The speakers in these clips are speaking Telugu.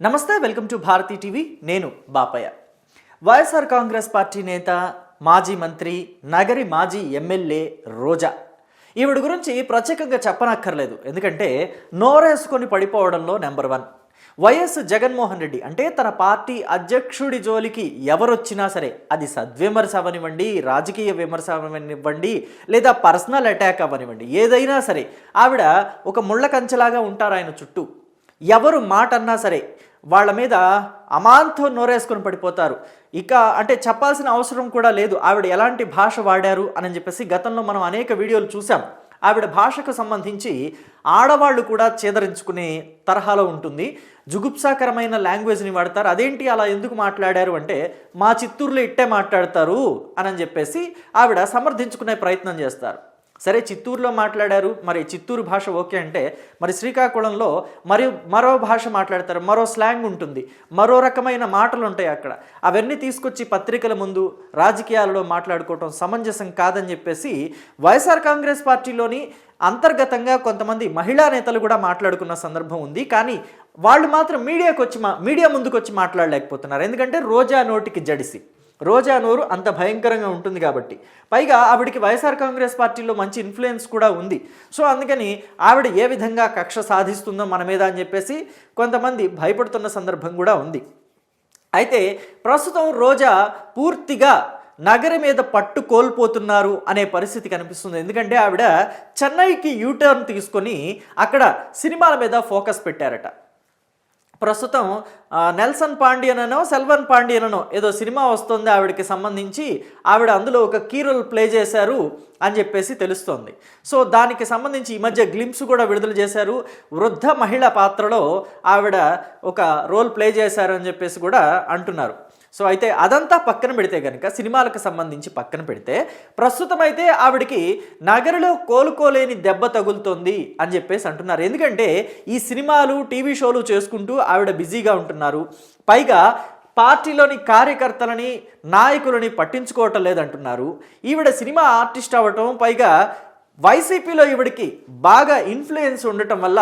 నమస్తే వెల్కమ్ టు భారతీ టీవీ. నేను బాపయ్య. వైఎస్ఆర్ కాంగ్రెస్ పార్టీ నేత మాజీ మంత్రి నగరి మాజీ ఎమ్మెల్యే రోజా. ఈవిడ గురించి ప్రత్యేకంగా చెప్పనక్కర్లేదు. ఎందుకంటే నోరేసుకొని పడిపోవడంలో number one. Y S Jaganmohan Reddy అంటే తన పార్టీ అధ్యక్షుడి జోలికి ఎవరొచ్చినా సరే అది సద్విమర్శ అవనివ్వండి రాజకీయ విమర్శ అవనివ్వండి లేదా పర్సనల్ అటాక్ అవనివ్వండి ఏదైనా సరే ఆవిడ ఒక ముళ్ళ కంచెలాగా ఉంటారు ఆయన చుట్టూ. ఎవరు మాట అన్నా సరే వాళ్ళ మీద అమాంతం నోరేసుకొని పడిపోతారు. ఇక అంటే చెప్పాల్సిన అవసరం కూడా లేదు. ఆవిడ ఎలాంటి భాష వాడారు అని చెప్పేసి గతంలో మనం అనేక వీడియోలు చూసాం ఆవిడ భాషకు సంబంధించి ఆడవాళ్ళు కూడా చేదరించుకునే తరహాలో ఉంటుంది. జుగుప్సాకరమైన లాంగ్వేజ్ని వాడతారు. అదేంటి అలా ఎందుకు మాట్లాడారు అంటే మా చిత్తూరులో ఇట్టే మాట్లాడతారు అని చెప్పేసి ఆవిడ సమర్థించుకునే ప్రయత్నం చేస్తారు. సరే చిత్తూరులో మాట్లాడారు. మరి చిత్తూరు భాష ఓకే అంటే మరి శ్రీకాకుళంలో మరి మరో భాష మాట్లాడతారు. మరో స్లాంగ్ ఉంటుంది. మరో రకమైన మాటలు ఉంటాయి అక్కడ. అవన్నీ తీసుకొచ్చి పత్రికల ముందు రాజకీయాలలో మాట్లాడుకోవటం సమంజసం కాదని చెప్పేసి వైఎస్ఆర్ కాంగ్రెస్ పార్టీలోని అంతర్గతంగా కొంతమంది మహిళా నేతలు కూడా మాట్లాడుకున్న సందర్భం ఉంది. కానీ వాళ్ళు మాత్రం మీడియాకు వచ్చి మా మీడియా ముందుకు వచ్చి మాట్లాడలేకపోతున్నారు. ఎందుకంటే రోజా నోటికి జడిసి. రోజా నోరు అంత భయంకరంగా ఉంటుంది కాబట్టి. పైగా ఆవిడికి వైఎస్ఆర్ కాంగ్రెస్ పార్టీలో మంచి ఇన్ఫ్లుయెన్స్ కూడా ఉంది. సో అందుకని ఆవిడ ఏ విధంగా కక్ష సాధిస్తుందో మన మీద అని చెప్పేసి కొంతమంది భయపడుతున్న సందర్భం కూడా ఉంది. అయితే ప్రస్తుతం రోజా పూర్తిగా నగరం మీద పట్టు కోల్పోతున్నారు అనే పరిస్థితి కనిపిస్తుంది. ఎందుకంటే ఆవిడ చెన్నైకి యూటర్న్ తీసుకొని అక్కడ సినిమాల మీద ఫోకస్ పెట్టారట. ప్రస్తుతం నెల్సన్ పాండియన్ సెల్వన్ పాండియన్ ఏదో సినిమా వస్తుంది ఆవిడకి సంబంధించి ఆవిడ అందులో ఒక కీ రోల్ ప్లే చేశారు అని చెప్పేసి తెలుస్తోంది. సో దానికి సంబంధించి ఈ మధ్య గ్లిమ్స్ కూడా విడుదల చేశారు. వృద్ధ మహిళ పాత్రలో ఆవిడ ఒక రోల్ ప్లే చేశారు అని చెప్పేసి కూడా అంటున్నారు. సో అయితే అదంతా పక్కన పెడితే కనుక సినిమాలకు సంబంధించి పక్కన పెడితే ప్రస్తుతం అయితే ఆవిడకి నగరలో కోలుకోలేని దెబ్బ తగులుతోంది అని చెప్పేసి అంటున్నారు. ఎందుకంటే ఈ సినిమాలు టీవీ షోలు చేసుకుంటూ ఆవిడ బిజీగా ఉంటున్నారు. పైగా పార్టీలోని కార్యకర్తలని నాయకులని పట్టించుకోవటం లేదంటున్నారు. ఈవిడ సినిమా ఆర్టిస్ట్ అవ్వటం పైగా వైసీపీలో ఈవిడికి బాగా ఇన్ఫ్లుయెన్స్ ఉండటం వల్ల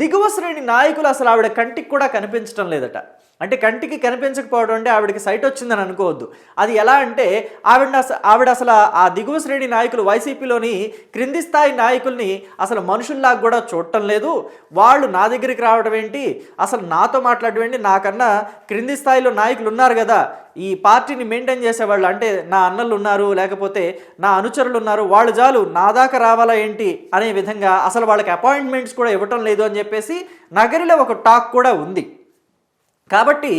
దిగువ శ్రేణి నాయకులు అసలు ఆవిడ కంటికి కూడా కనిపించడం లేదట. అంటే కంటికి కనిపించకపోవడం అంటే ఆవిడకి సైట్ వచ్చిందని అనుకోవద్దు. అది ఎలా అంటే ఆవిడ ఆవిడ అసలు ఆ దిగువ శ్రేణి నాయకులు వైసీపీలోని క్రింది స్థాయి నాయకుల్ని అసలు మనుషుల్లాగా కూడా చూడటం లేదు. వాళ్ళు నా దగ్గరికి రావడం ఏంటి? అసలు నాతో మాట్లాడడం ఏంటి? నాకన్నా క్రింది స్థాయిలో నాయకులు ఉన్నారు కదా. ఈ పార్టీని మెయింటైన్ చేసేవాళ్ళు అంటే నా అన్నలు ఉన్నారు లేకపోతే నా అనుచరులు ఉన్నారు వాళ్ళు చాలు నా దాకా రావాలా ఏంటి? అనే విధంగా అసలు వాళ్ళకి అపాయింట్మెంట్స్ కూడా ఇవ్వటం లేదు అని చెప్పేసి నగరిలో ఒక టాక్ కూడా ఉంది. కాబట్టి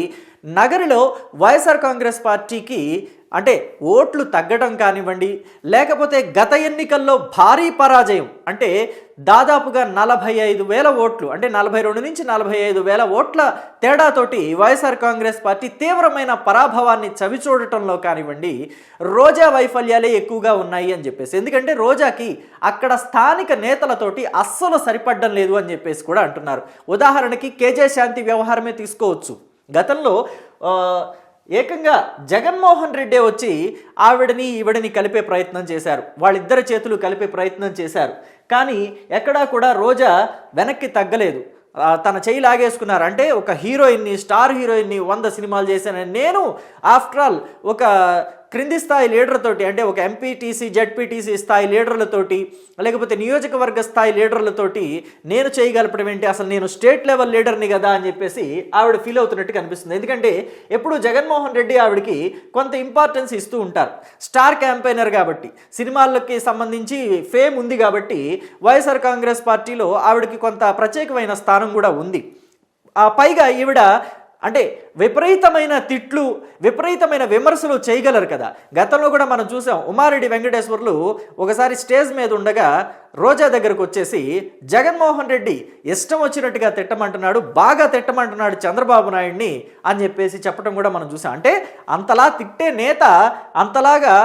నగరిలో వైఎస్ఆర్ కాంగ్రెస్ పార్టీకి అంటే ఓట్లు తగ్గడం కానివ్వండి లేకపోతే గత ఎన్నికల్లో భారీ పరాజయం. అంటే దాదాపుగా నలభై ఐదు వేల ఓట్లు అంటే నలభై రెండు నుంచి నలభై ఐదు వేల ఓట్ల తేడాతోటి వైఎస్ఆర్ కాంగ్రెస్ పార్టీ తీవ్రమైన పరాభవాన్ని చవిచూడటంలో కానివ్వండి రోజా వైఫల్యాలే ఎక్కువగా ఉన్నాయి అని చెప్పేసి. ఎందుకంటే రోజాకి అక్కడ స్థానిక నేతలతోటి అస్సలు సరిపడడం లేదు అని చెప్పేసి కూడా అంటున్నారు. ఉదాహరణకి కేజే శాంతి వ్యవహారమే తీసుకోవచ్చు. గతంలో ఏకంగా జగన్మోహన్ రెడ్డి వచ్చి ఆవిడని ఈవిడని కలిపే ప్రయత్నం చేశారు. వాళ్ళిద్దరి చేతులు కలిపే ప్రయత్నం చేశారు. కానీ ఎక్కడా కూడా రోజా వెనక్కి తగ్గలేదు. తన చేయి లాగేసుకున్నారు. అంటే ఒక హీరోయిన్ని స్టార్ హీరోయిన్ని వంద సినిమాలు చేశానని. నేను ఆఫ్టర్ ఆల్ ఒక క్రింది స్థాయి లీడర్తోటి అంటే ఒక ఎంపీటీసీ జడ్పీటీసీ స్థాయి లీడర్లతోటి లేకపోతే నియోజకవర్గ స్థాయి లీడర్లతోటి నేను చేయగలపడం ఏంటి? అసలు నేను స్టేట్ లెవెల్ లీడర్ని కదా అని చెప్పేసి ఆవిడ ఫీల్ అవుతున్నట్టు కనిపిస్తుంది. ఎందుకంటే ఎప్పుడు జగన్మోహన్ రెడ్డి ఆవిడకి కొంత ఇంపార్టెన్స్ ఇస్తూ ఉంటారు. స్టార్ క్యాంపెయినర్ కాబట్టి సినిమాలకి సంబంధించి ఫేమ్ ఉంది కాబట్టి వైఎస్ఆర్ కాంగ్రెస్ పార్టీలో ఆవిడకి కొంత ప్రత్యేకమైన స్థానం కూడా ఉంది. ఆ పైగా ఈవిడ అంటే విపరీతమైన తిట్లు విపరీతమైన విమర్శలు చేయగలరు కదా. గతంలో కూడా మనం చూసాం ఉమారెడ్డి వెంకటేశ్వర్లు ఒకసారి స్టేజ్ మీద ఉండగా రోజా దగ్గరకు వచ్చేసి జగన్మోహన్ రెడ్డి ఇష్టం వచ్చినట్టుగా తిట్టమంటున్నాడు బాగా తిట్టమంటున్నాడు చంద్రబాబు నాయుడిని అని చెప్పేసి చెప్పడం కూడా మనం చూసాం. అంటే అంతలా తిట్టే నేత అంతలాగా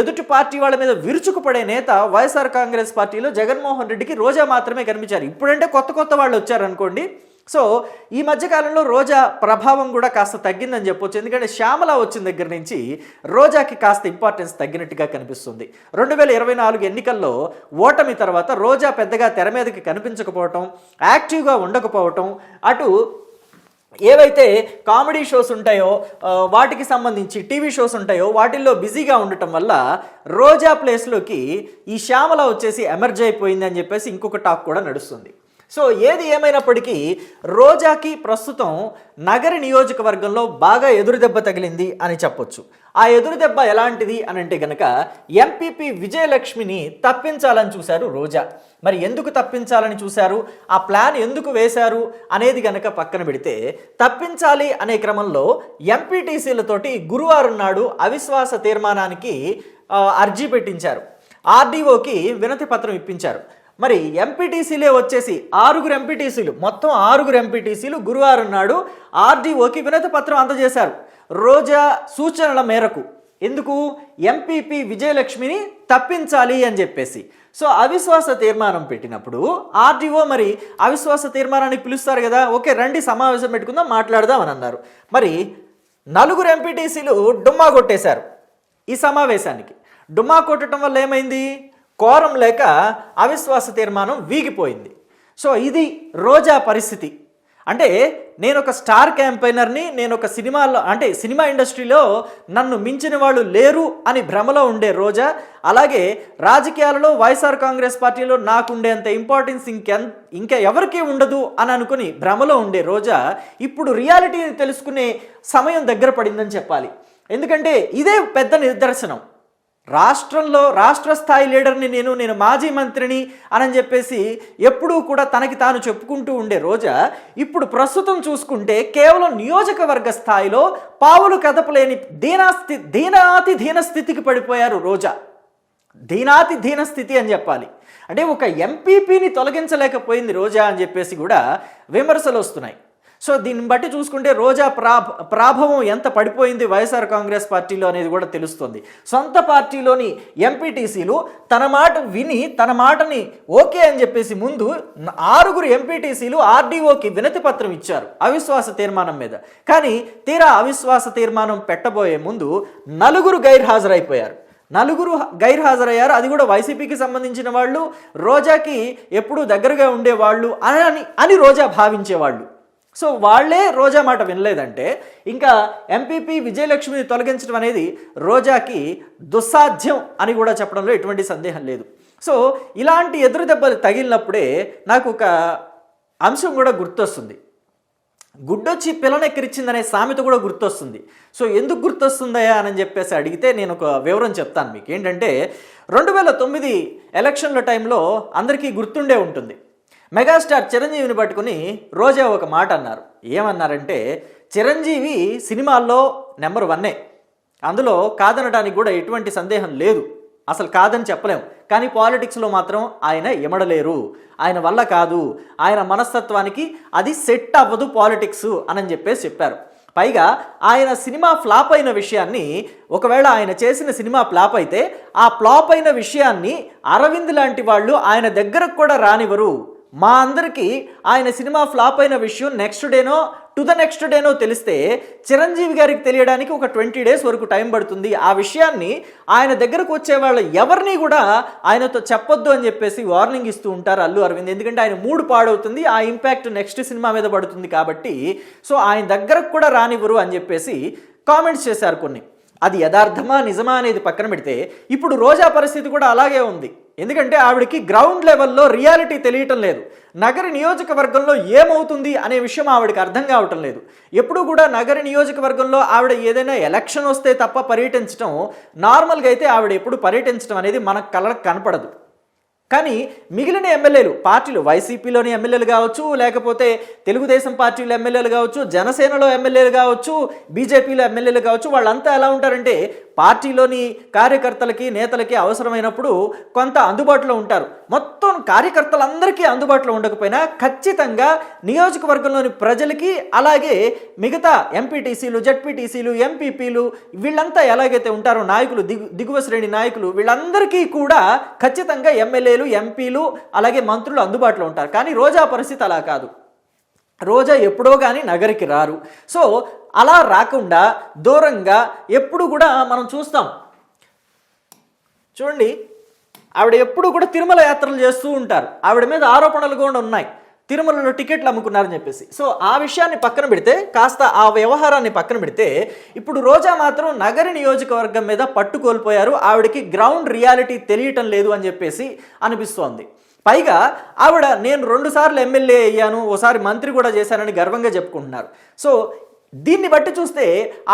ఎదుటి పార్టీ వాళ్ళ మీద విరుచుకుపడే నేత వైఎస్ఆర్ కాంగ్రెస్ పార్టీలో జగన్మోహన్ రెడ్డికి రోజా మాత్రమే కనిపించారు. ఇప్పుడంటే కొత్త కొత్త వాళ్ళు వచ్చారనుకోండి సో ఈ మధ్యకాలంలో రోజా ప్రభావం కూడా కాస్త తగ్గిందని చెప్పొచ్చు. ఎందుకంటే శ్యామల వచ్చిన దగ్గర నుంచి రోజాకి కాస్త ఇంపార్టెన్స్ తగ్గినట్టుగా కనిపిస్తుంది. రెండు వేల ఇరవై నాలుగు ఎన్నికల్లో ఓటమి తర్వాత రోజా పెద్దగా తెర మీదకి కనిపించకపోవటం యాక్టివ్గా ఉండకపోవటం అటు ఏవైతే కామెడీ షోస్ ఉంటాయో వాటికి సంబంధించి టీవీ షోస్ ఉంటాయో వాటిల్లో బిజీగా ఉండటం వల్ల రోజా ప్లేస్లోకి ఈ శ్యామల వచ్చేసి ఎమర్జ్ అయిపోయింది అని చెప్పేసి ఇంకొక టాక్ కూడా నడుస్తుంది. సో ఏది ఏమైనప్పటికీ రోజాకి ప్రస్తుతం నగర నియోజకవర్గంలో బాగా ఎదురుదెబ్బ తగిలింది అని చెప్పొచ్చు. ఆ ఎదురుదెబ్బ ఎలాంటిది అని అంటే గనక ఎంపీపీ విజయలక్ష్మిని తప్పించాలని చూశారు రోజా. మరి ఎందుకు తప్పించాలని చూశారు? ఆ ప్లాన్ ఎందుకు వేశారు అనేది గనక పక్కన పెడితే తప్పించాలి అనే క్రమంలో ఎంపీటీసీలతోటి గురువారం నాడు అవిశ్వాస తీర్మానానికి అర్జీ పెట్టించారు. ఆర్డీఓకి వినతి పత్రం ఇప్పించారు. మరి ఎంపీటీసీలే వచ్చేసి ఆరుగురు ఎంపీటీసీలు మొత్తం ఆరుగురు ఎంపీటీసీలు గురువారం నాడు ఆర్డీఓకి వినతి పత్రం అందజేశారు. రోజా సూచనల మేరకు. ఎందుకు? ఎంపీపీ విజయలక్ష్మిని తప్పించాలి అని చెప్పేసి. సో అవిశ్వాస తీర్మానం పెట్టినప్పుడు ఆర్డీఓ మరి అవిశ్వాస తీర్మానానికి పిలుస్తారు కదా ఓకే రండి సమావేశం పెట్టుకుందాం మాట్లాడదాం అని అన్నారు. మరి నలుగురు ఎంపీటీసీలు డుమ్మా కొట్టేశారు ఈ సమావేశానికి. డుమ్మా కొట్టడం వల్ల ఏమైంది? కోరం లేక అవిశ్వాస తీర్మానం వీగిపోయింది. సో ఇది రోజా పరిస్థితి. అంటే నేను ఒక స్టార్ క్యాంపైనర్ని నేను ఒక సినిమాలో అంటే సినిమా ఇండస్ట్రీలో నన్ను మించిన వాళ్ళు లేరు అని భ్రమలో ఉండే రోజా అలాగే రాజకీయాలలో వైఎస్ఆర్ కాంగ్రెస్ పార్టీలో నాకు ఉండేంత ఇంపార్టెన్స్ ఇంకెన్ ఇంకా ఎవరికీ ఉండదు అని అనుకుని భ్రమలో ఉండే రోజా ఇప్పుడు రియాలిటీని తెలుసుకునే సమయం దగ్గర పడిందని చెప్పాలి. ఎందుకంటే ఇదే పెద్ద నిదర్శనం. రాష్ట్రంలో రాష్ట్ర స్థాయి లీడర్ని నేను నేను మాజీ మంత్రిని అని చెప్పేసి ఎప్పుడూ కూడా తనకి తాను చెప్పుకుంటూ ఉండే రోజా ఇప్పుడు ప్రస్తుతం చూసుకుంటే కేవలం నియోజకవర్గ స్థాయిలో పావులు కదపలేని దీనాస్థి దీనాతి దీన స్థితికి పడిపోయారు రోజా. దీనాతి దీన స్థితి అని చెప్పాలి. అంటే ఒక ఎంపీపీని తొలగించలేకపోయింది రోజా అని చెప్పేసి కూడా విమర్శలు వస్తున్నాయి. సో దీన్ని బట్టి చూసుకుంటే రోజా ప్రాభ ప్రాభవం ఎంత పడిపోయింది వైఎస్ఆర్ కాంగ్రెస్ పార్టీలో అనేది కూడా తెలుస్తుంది. సొంత పార్టీలోని ఎంపీటీసీలు తన మాట విని తన మాటని ఓకే అని చెప్పేసి ముందు ఆరుగురు ఎంపీటీసీలు ఆర్డీఓకి వినతి పత్రం ఇచ్చారు అవిశ్వాస తీర్మానం మీద. కానీ తీరా అవిశ్వాస తీర్మానం పెట్టబోయే ముందు నలుగురు గైర్హాజరైపోయారు. నలుగురు గైర్హాజరయ్యారు. అది కూడా వైసీపీకి సంబంధించిన వాళ్ళు రోజాకి ఎప్పుడూ దగ్గరగా ఉండేవాళ్ళు అని- అని రోజా భావించేవాళ్ళు. సో వాళ్ళే రోజా మాట వినలేదంటే ఇంకా ఎంపీపీ విజయలక్ష్మిని తొలగించడం అనేది రోజాకి దుస్సాధ్యం అని కూడా చెప్పడంలో ఎటువంటి సందేహం లేదు. సో ఇలాంటి ఎదురు దెబ్బలు తగిలినప్పుడే నాకు ఒక అంశం కూడా గుర్తొస్తుంది. గుడ్డొచ్చి పిల్లనెక్కిరిచ్చిందనే సామెత కూడా గుర్తొస్తుంది. సో ఎందుకు గుర్తొస్తుందయా అని చెప్పేసి అడిగితే నేను ఒక వివరం చెప్తాను మీకు ఏంటంటే రెండు వేల తొమ్మిది ఎలక్షన్ల టైంలో అందరికీ గుర్తుండే ఉంటుంది. మెగాస్టార్ చిరంజీవిని పట్టుకుని రోజా ఒక మాట అన్నారు. ఏమన్నారంటే చిరంజీవి సినిమాల్లో నెంబర్ వన్నే. అందులో కాదనడానికి కూడా ఎటువంటి సందేహం లేదు. అసలు కాదని చెప్పలేం. కానీ పాలిటిక్స్లో మాత్రం ఆయన ఇమడలేరు ఆయన వల్ల కాదు. ఆయన మనస్తత్వానికి అది సెట్ అవ్వదు పాలిటిక్స్ అని చెప్పేసి చెప్పారు. పైగా ఆయన సినిమా ఫ్లాప్ అయిన విషయాన్ని ఒకవేళ ఆయన చేసిన సినిమా ఫ్లాప్ అయితే ఆ ఫ్లాప్ అయిన విషయాన్ని అరవింద్ లాంటి వాళ్ళు ఆయన దగ్గరకు కూడా రానివ్వరు. మా అందరికీ ఆయన సినిమా ఫ్లాప్ అయిన విషయం నెక్స్ట్ డేనో టు ద నెక్స్ట్ డేనో తెలిస్తే చిరంజీవి గారికి తెలియడానికి ఒక ట్వంటీ డేస్ వరకు టైం పడుతుంది. ఆ విషయాన్ని ఆయన దగ్గరకు వచ్చే వాళ్ళు ఎవరిని కూడా ఆయనతో చెప్పొద్దు అని చెప్పేసి వార్నింగ్ ఇస్తూ ఉంటారు అల్లు అరవింద్. ఎందుకంటే ఆయన మూడు పాడవుతుంది ఆ ఇంపాక్ట్ నెక్స్ట్ సినిమా మీద పడుతుంది కాబట్టి. సో ఆయన దగ్గరకు కూడా రానివ్వరు అని చెప్పేసి కామెంట్స్ చేశారు కొన్ని. అది యథార్థమా నిజమా అనేది పక్కన పెడితే ఇప్పుడు రోజా పరిస్థితి కూడా అలాగే ఉంది. ఎందుకంటే ఆవిడకి గ్రౌండ్ లెవెల్లో రియాలిటీ తెలియటం లేదు. నగర నియోజకవర్గంలో ఏమవుతుంది అనే విషయం ఆవిడకి అర్థం కావటం లేదు. ఎప్పుడు కూడా నగర నియోజకవర్గంలో ఆవిడ ఏదైనా ఎలక్షన్ వస్తే తప్ప పర్యటించడం నార్మల్గా అయితే ఆవిడ ఎప్పుడు పర్యటించడం అనేది మనకు కళ్ళకు కనపడదు. కానీ మిగిలిన ఎమ్మెల్యేలు పార్టీలు వైసీపీలోని ఎమ్మెల్యేలు కావచ్చు లేకపోతే తెలుగుదేశం పార్టీలో ఎమ్మెల్యేలు కావచ్చు జనసేనలో ఎమ్మెల్యేలు కావచ్చు బీజేపీలో ఎమ్మెల్యేలు కావచ్చు వాళ్ళంతా ఎలా ఉంటారంటే పార్టీలోని కార్యకర్తలకి నేతలకి అవసరమైనప్పుడు కొంత అందుబాటులో ఉంటారు. మొత్తం కార్యకర్తలందరికీ అందుబాటులో ఉండకపోయినా ఖచ్చితంగా నియోజకవర్గంలోని ప్రజలకి అలాగే మిగతా ఎంపీటీసీలు జడ్పీటీసీలు ఎంపీపీలు వీళ్ళంతా ఎలాగైతే ఉంటారో నాయకులు దిగు దిగువ శ్రేణి నాయకులు వీళ్ళందరికీ కూడా ఖచ్చితంగా ఎమ్మెల్యేలు ఎంపీలు అలాగే మంత్రులు అందుబాటులో ఉంటారు. కానీ రోజా పరిస్థితి అలా కాదు. రోజా ఎప్పుడో కానీ నగరికి రారు. సో అలా రాకుండా దూరంగా ఎప్పుడు కూడా మనం చూస్తాం. చూడండి ఆవిడ ఎప్పుడు కూడా తిరుమల యాత్రలు చేస్తూ ఉంటారు. ఆవిడ మీద ఆరోపణలు కూడా ఉన్నాయి. తిరుమలలో టికెట్లు అమ్ముకున్నారని చెప్పేసి. సో ఆ విషయాన్ని పక్కన పెడితే కాస్త ఆ వ్యవహారాన్ని పక్కన పెడితే ఇప్పుడు రోజా మాత్రం నగర నియోజకవర్గం మీద పట్టు కోల్పోయారు. ఆవిడకి గ్రౌండ్ రియాలిటీ తెలియటం లేదు అని చెప్పేసి అనిపిస్తోంది. పైగా ఆవిడ నేను రెండుసార్లు ఎమ్మెల్యే అయ్యాను ఓసారి మంత్రి కూడా చేశానని గర్వంగా చెప్పుకుంటున్నారు. సో దీన్ని బట్టి చూస్తే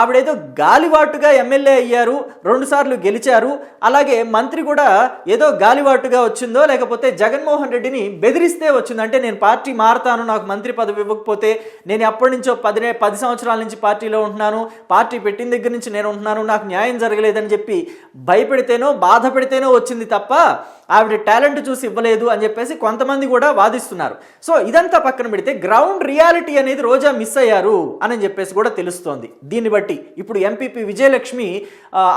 ఆవిడేదో గాలివాటుగా ఎమ్మెల్యే అయ్యారు రెండుసార్లు గెలిచారు. అలాగే మంత్రి కూడా ఏదో గాలివాటుగా వచ్చిందో లేకపోతే జగన్మోహన్ రెడ్డిని బెదిరిస్తే వచ్చింది అంటే నేను పార్టీ మారతాను నాకు మంత్రి పదవి ఇవ్వకపోతే నేను ఎప్పటి నుంచో పది పది సంవత్సరాల నుంచి పార్టీలో ఉంటున్నాను పార్టీ పెట్టిన దగ్గర నుంచి నేను ఉంటున్నాను నాకు న్యాయం జరగలేదని చెప్పి భయపెడితేనో బాధ పెడితేనో వచ్చింది తప్ప ఆవిడ టాలెంట్ చూసి ఇవ్వలేదు అని చెప్పేసి కొంతమంది కూడా వాదిస్తున్నారు. సో ఇదంతా పక్కన పెడితే గ్రౌండ్ రియాలిటీ అనేది రోజా మిస్ అయ్యారు అని చెప్పేసి కూడా తెలుస్తోంది. దీన్ని బట్టి ఇప్పుడు ఎంపీపీ విజయలక్ష్మి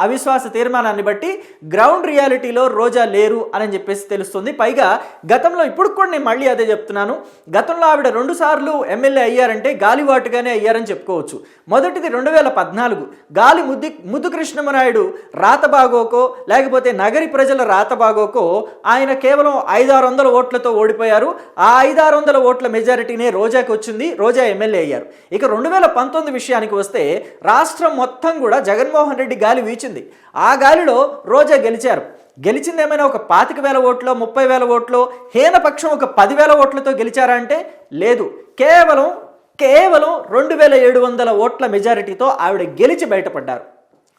అవిశ్వాస తీర్మానాన్ని బట్టి గ్రౌండ్ రియాలిటీలో రోజా లేరు అని చెప్పేసి తెలుస్తుంది. పైగా గతంలో ఇప్పుడు కూడా నేను మళ్ళీ అదే చెప్తున్నాను. గతంలో ఆవిడ రెండు సార్లు ఎమ్మెల్యే అయ్యారంటే గాలివాటుగానే అయ్యారని చెప్పుకోవచ్చు. మొదటిది రెండు వేల పద్నాలుగు. గాలి ముద్దు ముద్దు కృష్ణమనాయుడు రాత బాగోకో లేకపోతే నగరి ప్రజల రాత బాగోకో ఆయన కేవలం ఐదారు వందల ఓట్లతో ఓడిపోయారు. ఆ ఐదారు వందల ఓట్ల మెజారిటీనే రోజాకి వచ్చింది. రోజా ఎమ్మెల్యే అయ్యారు. ఇక రెండు వేల పంతొమ్మిది విషయానికి వస్తే రాష్ట్రం మొత్తం కూడా జగన్మోహన్ రెడ్డి గాలి వీచింది. ఆ గాలిలో రోజా గెలిచారు. గెలిచింది ఏమైనా ఒక పాతిక వేల ఓట్లో ముప్పై వేల ఓట్లో హీనపక్షం ఒక పదివేల ఓట్లతో గెలిచారా అంటే లేదు. కేవలం కేవలం రెండు వేల ఏడు వందల ఓట్ల మెజారిటీతో ఆవిడ గెలిచి బయటపడ్డారు.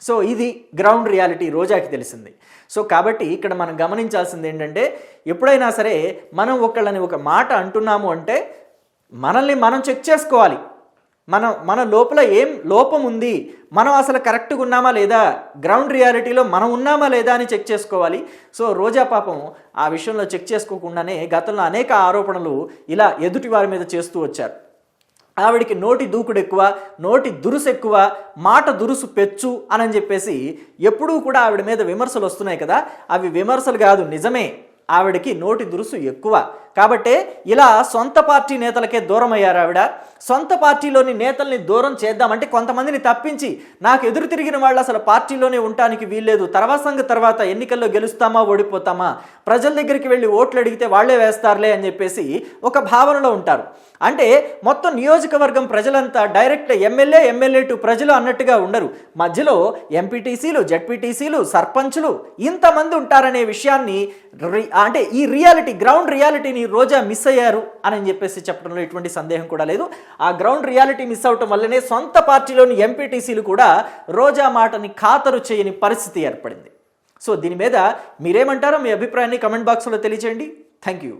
సో ఇది గ్రౌండ్ రియాలిటీ రోజాకి తెలిసింది. సో కాబట్టి ఇక్కడ మనం గమనించాల్సింది ఏంటంటే ఎప్పుడైనా సరే మనం ఒకళ్ళని ఒక మాట అంటున్నాము అంటే మనల్ని మనం చెక్ చేసుకోవాలి. మనం మన లోపల ఏం లోపం ఉంది? మనం అసలు కరెక్ట్గా ఉన్నామా లేదా? గ్రౌండ్ రియాలిటీలో మనం ఉన్నామా లేదా అని చెక్ చేసుకోవాలి. సో రోజా పాపం ఆ విషయంలో చెక్ చేసుకోకుండానే గతంలో అనేక ఆరోపణలు ఇలా ఎదుటి వారి మీద చేస్తూ వచ్చారు. ఆవిడికి నోటి దూకుడు ఎక్కువ నోటి దురుసు ఎక్కువ మాట దురుసు పెచ్చు అని చెప్పేసి ఎప్పుడూ కూడా ఆవిడ మీద విమర్శలు వస్తున్నాయి కదా. అవి విమర్శలు కాదు నిజమే. ఆవిడకి నోటి దురుసు ఎక్కువ. కాబట్టే ఇలా సొంత పార్టీ నేతలకే దూరం అయ్యారు ఆవిడ. సొంత పార్టీలోని నేతల్ని దూరం చేద్దామంటే కొంతమందిని తప్పించి నాకు ఎదురు తిరిగిన వాళ్ళు అసలు పార్టీలోనే ఉండటానికి వీల్లేదు. తర్వాత సంఘ తర్వాత ఎన్నికల్లో గెలుస్తామా ఓడిపోతామా? ప్రజల దగ్గరికి వెళ్ళి ఓట్లు అడిగితే వాళ్ళే వేస్తారులే అని చెప్పేసి ఒక భావనలో ఉంటారు. అంటే మొత్తం నియోజకవర్గం ప్రజలంతా డైరెక్ట్ ఎమ్మెల్యే ఎమ్మెల్యే టు ప్రజలు అన్నట్టుగా ఉండరు. మధ్యలో ఎంపీటీసీలు జడ్పీటీసీలు సర్పంచులు ఇంతమంది ఉంటారనే విషయాన్ని రి- అంటే ఈ రియాలిటీ గ్రౌండ్ రియాలిటీని రోజా మిస్ అయ్యారు అని చెప్పేసి చెప్పడంలో ఎటువంటి సందేహం కూడా లేదు. ఆ గ్రౌండ్ రియాలిటీ మిస్ అవటం వల్లనే సొంత పార్టీలోని ఎంపీటీసీలు కూడా రోజా మాటని ఖాతరు చేయని పరిస్థితి ఏర్పడింది. సో దీని మీద మీరేమంటారో మీ అభిప్రాయాన్ని కమెంట్ బాక్స్లో తెలియజేయండి థ్యాంక్ యూ